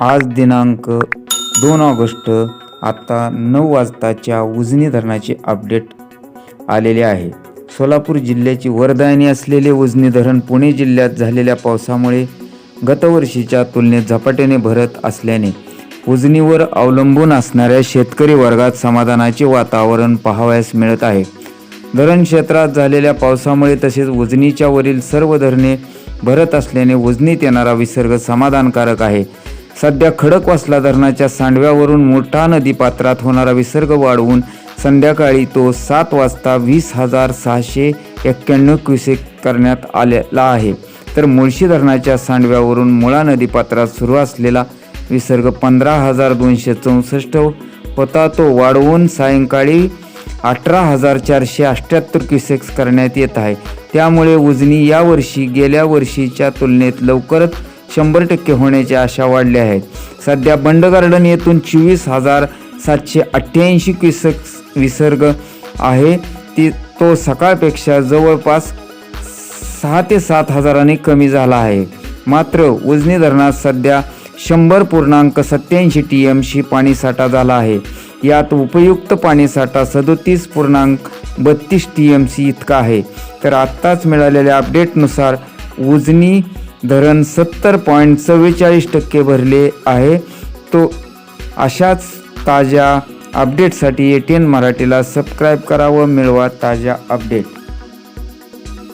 आज दिनांक दोन ऑगस्ट आता नऊ वाजताच्या उजनी धरणाचे अपडेट आलेले आहे. सोलापूर जिल्ह्याची वरदायनी असलेले उजनी धरण पुणे जिल्ह्यात झालेल्या पावसामुळे गतवर्षीच्या तुलनेत झपाट्याने भरत असल्याने उजनीवर अवलंबून असणाऱ्या शेतकरी वर्गात समाधानाचे वातावरण पाहावयास मिळत आहे. धरण क्षेत्रात झालेल्या पावसामुळे तसेच उजनीच्या वरील सर्व धरणे भरत असल्याने उजनीत येणारा विसर्ग समाधानकारक आहे. सध्या खडकवासला धरणाच्या सांडव्यावरून मोठा नदी पात्रात होणारा विसर्ग वाढवून संध्याकाळी तो सात वाजता वीस हजार सहाशे एक्क्याण्णव क्युसेक करण्यात आलेला आहे. तर मुळशी धरणाच्या सांडव्यावरून मुळा नदी पात्रात सुरू असलेला विसर्ग पंधरा हजार दोनशे चौसष्ट होता तो वाढवून सायंकाळी अठरा हजार चारशे अठ्ठ्याहत्तर क्युसेक्स करण्यात येत आहे. त्यामुळे उजनी यावर्षी गेल्या वर्षीच्या तुलनेत लवकरच शंभर टक्के होण्याची आशा वाढली आहे. सध्या बंड गार्डन येथून चोवीस हजार सातशे अठ्ठ्याऐंशी क्युसेक्स विसर्ग आहे. ती तो सकाळपेक्षा जवळपास सहा ते सात हजारांनी कमी झाला आहे. मात्र उजनी धरणात सध्या शंभर पूर्णांक सत्याऐंशी टी एम शी पाणीसाठा झाला आहे. यात उपयुक्त पाणीसाठा सदोतीस पूर्णांक बत्तीस टी एम सी इतका आहे. तर आत्ताच मिळालेल्या अपडेटनुसार उजनी धरण सत्तर पॉईंट चव्वेचाळीस टक्के भरले आहे. तो अशाच ताज्या अपडेटसाठी ए टी एन मराठीला सबस्क्राईब करा व मिळवा ताज्या अपडेट.